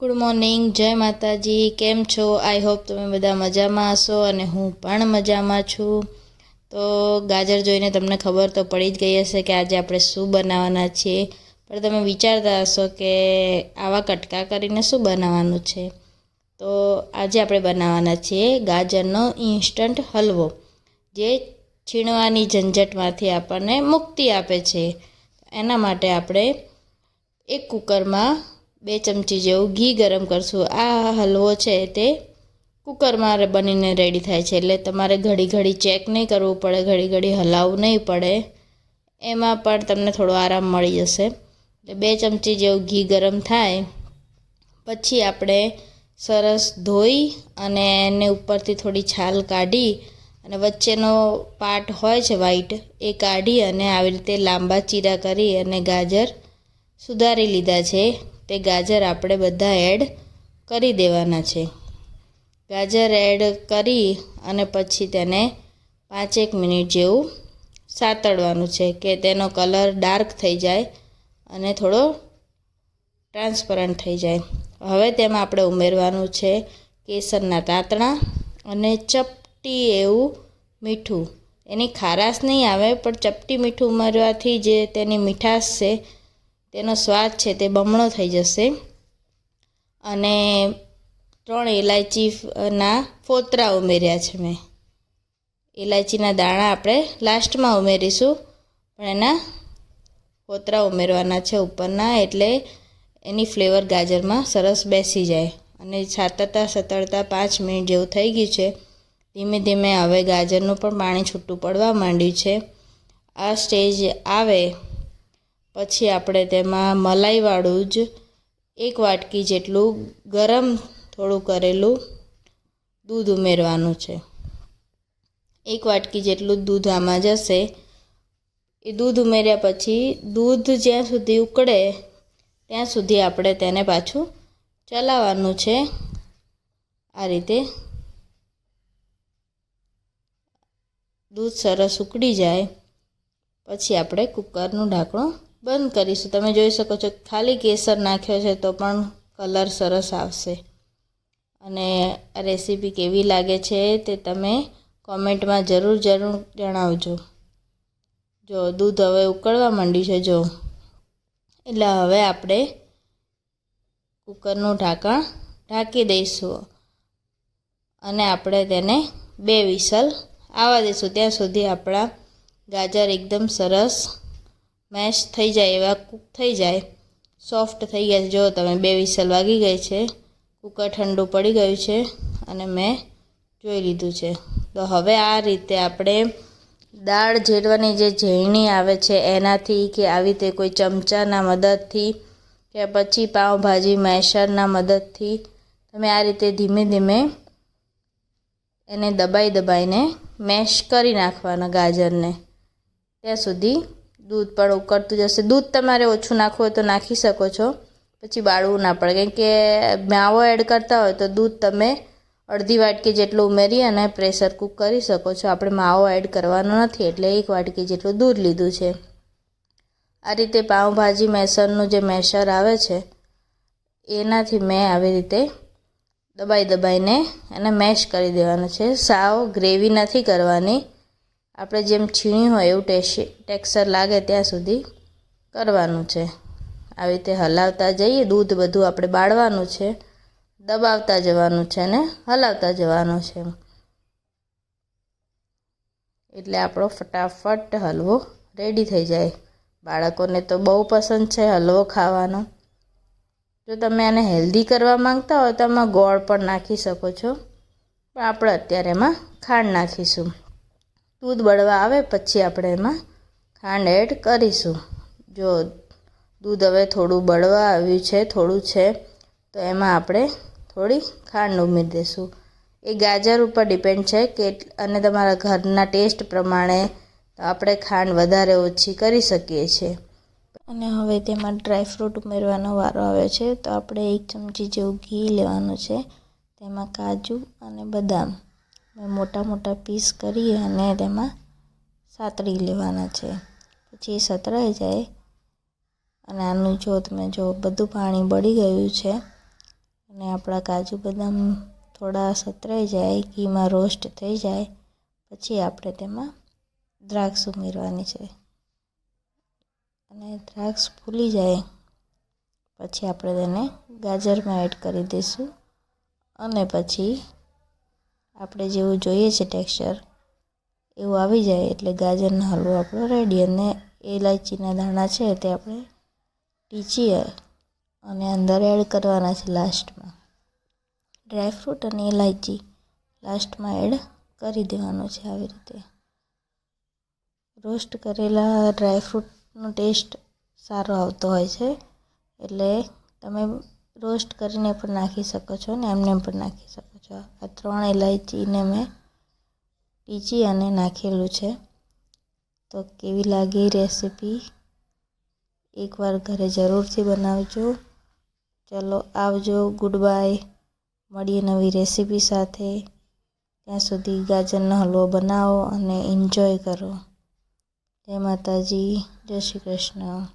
Good morning, જય માતાજી, કેમ છો? આઈ હોપ તમે બધા મજામાં હશો અને હું પણ મજામાં છું. તો ગાજર જોઈને તમને ખબર તો પડી જ ગઈ હશે કે આજે આપણે શું બનાવવાના છીએ. પણ તમે વિચારતા હશો કે આવા કટકા કરીને શું બનાવવાનું છે? તો આજે આપણે બનાવવાના છીએ ગાજરનો ઇન્સ્ટન્ટ હલવો, જે છીણવાની ઝંઝટમાંથી આપણને મુક્તિ આપે છે. એના માટે આપણે એક કુકરમાં બે ચમચી જેવું ઘી ગરમ કરશું. આ હલવો છે તે કુકરમાં બનીને રેડી થાય છે. એટલે તમારે ઘડી ઘડી ચેક નહીં કરવું પડે, ઘડી ઘડી હલાવવું નહીં પડે. એમાં પણ તમને થોડો આરામ મળી જશે. એટલે બે ચમચી જેવું ઘી ગરમ થાય. પછી આપણે સરસ ધોઈ અને એને ઉપરથી થોડી છાલ કાઢી અને વચ્ચેનો પાર્ટ હોય છે વ્હાઈટ એ કાઢી અને આવી રીતે લાંબા ચીરા કરી અને ગાજર સુધારી લીધા છે. તે ગાજર આપણે બધા એડ કરી દેવાના છે. ગાજર એડ કરી અને પછી તેને પાંચેક મિનિટ જેવું સાતળવાનું છે કે તેનો કલર ડાર્ક થઈ જાય અને થોડો ટ્રાન્સપરન્ટ થઈ જાય. હવે તેમાં આપણે ઉમેરવાનું છે કેસરના તાંતણા અને ચપટી એવું મીઠું. એની ખારાશ નહીં આવે, પણ ચપટી મીઠું ઉમેરવાથી જે તેની મીઠાશ છે તેનો સ્વાદ છે તે બમણો થઈ જશે. અને ત્રણ ઇલાયચીના ફોતરા ઉમેર્યા છે મેં. ઇલાયચીના દાણા આપણે લાસ્ટમાં ઉમેરીશું. પણ એના ફોતરા ઉમેરવાના છે ઉપરના, એટલે એની ફ્લેવર ગાજરમાં સરસ બેસી જાય. અને સાતરતા સતરતા પાંચ મિનિટ જેવું થઈ ગયું છે. ધીમે ધીમે હવે ગાજરનું પણ પાણી છૂટું પડવા માંડ્યું છે. આ સ્ટેજ આવે પછી આપણે તેમાં મલાઈવાળું જ એક વાટકી જેટલું ગરમ થોડું કરેલું દૂધ ઉમેરવાનું છે. એક વાટકી જેટલું દૂધ આમાં જશે. એ દૂધ ઉમેર્યા પછી દૂધ જ્યાં સુધી ઉકળે ત્યાં સુધી આપણે તેને પાછું ચલાવવાનું છે. આ રીતે દૂધ સરસ ઉકળી જાય. પછી આપણે કુકરનું ઢાંકણું બંધ કરીશું. તમે જોઈ શકો છો ખાલી કેસર નાખ્યો છે તો પણ કલર સરસ આવશે. અને આ રેસીપી કેવી લાગે છે તે તમે કોમેન્ટમાં જરૂર જરૂર જણાવજો. જો દૂધ હવે ઉકળવા માંડ્યું છે, જો. એટલે હવે આપણે કુકરનું ઢાંકણ ઢાંકી દઈશું. અને આપણે તેને બે વિસલ આવવા દઈશું. ત્યાં સુધી આપણા ગાજર એકદમ સરસ મેશ થઈ જાય, એવા કૂક થઈ જાય. સોફ્ટ થઈ ગયા જો તમે બે વિસલ વાગી ગઈ છે. કૂકર ઠંડુ પડી ગયું છે અને મેં જોઈ લીધું છે. તો હવે આ રીતે આપણે દાળ જેડવાની જે ઝેરણી આવે છે, એનાથી કે આવી રીતે કોઈ ચમચાના મદદથી કે પછી પાઉંભાજી મેશરના મદદથી તમે આ રીતે ધીમે ધીમે એને દબાઈ દબાઈને મેશ કરી નાખવાના ગાજરને. ત્યાં સુધી દૂધ પણ ઉકળતું જશે દૂધ તમારે ઓછું નાખવું હોય તો નાખી શકો છો. પછી બાળવું ના પડે. કેમ કે માવો એડ કરતા હોય તો દૂધ તમે અડધી વાટકી જેટલું ઉમેરી અને પ્રેશર કૂક કરી શકો છો. આપણે માવો એડ કરવાનો નથી. એટલે એક વાટકી જેટલું દૂધ લીધું છે. આ રીતે પાઉંભાજી મેસરનું જે મેસર આવે છે, એનાથી મેં આવી રીતે દબાઈ દબાઈને એને મેશ કરી દેવાનું છે. સાવ ગ્રેવી નથી કરવાની. આપણે જેમ છીણી હોય એવું ટેક્સચર લાગે ત્યાં સુધી કરવાનું છે. આવી રીતે હલાવતા જઈએ, દૂધ બધું આપણે બાળવાનું છે, દબાવતા જવાનું છે ને હલાવતા જવાનું છે એટલે આપણો ફટાફટ હલવો રેડી થઈ જાય. બાળકોને તો બહુ પસંદ છે હલવો ખાવાનો. જો તમે આને હેલ્ધી કરવા માંગતા હોય તો એમાં ગોળ પણ નાખી શકો છો. પણ આપણે અત્યારે એમાં ખાંડ નાખીશું. દૂધ બળવા આવે પછી આપણે એમાં ખાંડ એડ કરીશું. જો દૂધ હવે થોડું બળવા આવ્યું છે, થોડું છે, તો એમાં આપણે થોડી ખાંડ ઉમેરી દઈશું. એ ગાજર ઉપર ડિપેન્ડ છે કે અને તમારા ઘરના ટેસ્ટ પ્રમાણે આપણે ખાંડ વધારે ઓછી કરી શકીએ છીએ. અને હવે તેમાં ડ્રાયફ્રૂટ ઉમેરવાનો વારો આવ્યો છે, તો આપણે એક ચમચી જેવું ઘી લેવાનું છે. તેમાં કાજુ અને બદામ. મોટા મોટા પીસ કરી અને તેમાં સાતળી લેવાના છે. પછી એ સતળાઈ જાય અને આનું જો તમે જો બધું પાણી બળી ગયું છે અને આપણા કાજુ બદામ થોડા સતરાઈ જાય, ઘીમાં રોસ્ટ થઈ જાય, પછી આપણે તેમાં દ્રાક્ષ ઉમેરવાની છે. અને દ્રાક્ષ ફૂલી જાય, પછી આપણે તેને ગાજરમાં એડ કરી દઈશું અને પછી આપણે જેવું જોઈએ છે ટેક્સચર, એવું આવી જાય એટલે ગાજરનો હલવો આપણો રેડી. અને એલાયચીના દાણા છે તે આપણે ટીચીએ અને અંદર એડ કરવાના છે લાસ્ટમાં. ડ્રાયફ્રૂટ અને ઇલાયચી લાસ્ટમાં એડ કરી દેવાનું છે આવી રીતે. રોસ્ટ કરેલા ડ્રાયફ્રૂટનો ટેસ્ટ સારો આવતો હોય છે, એટલે તમે રોસ્ટ કરીને પણ નાખી શકો છો ને એમને પણ નાખી શકો છો આ ત્રણ ઇલાયચીને મેં ટીચી અને નાખેલું છે. તો કેવી લાગી રેસીપી? એકવાર ઘરે જરૂરથી બનાવજો. ચલો આવજો. Goodbye. મળીએ નવી રેસીપી સાથે. ત્યાં સુધી ગાજરનો હલવો બનાવો અને એન્જોય કરો. જય માતાજી. જય શ્રી કૃષ્ણ.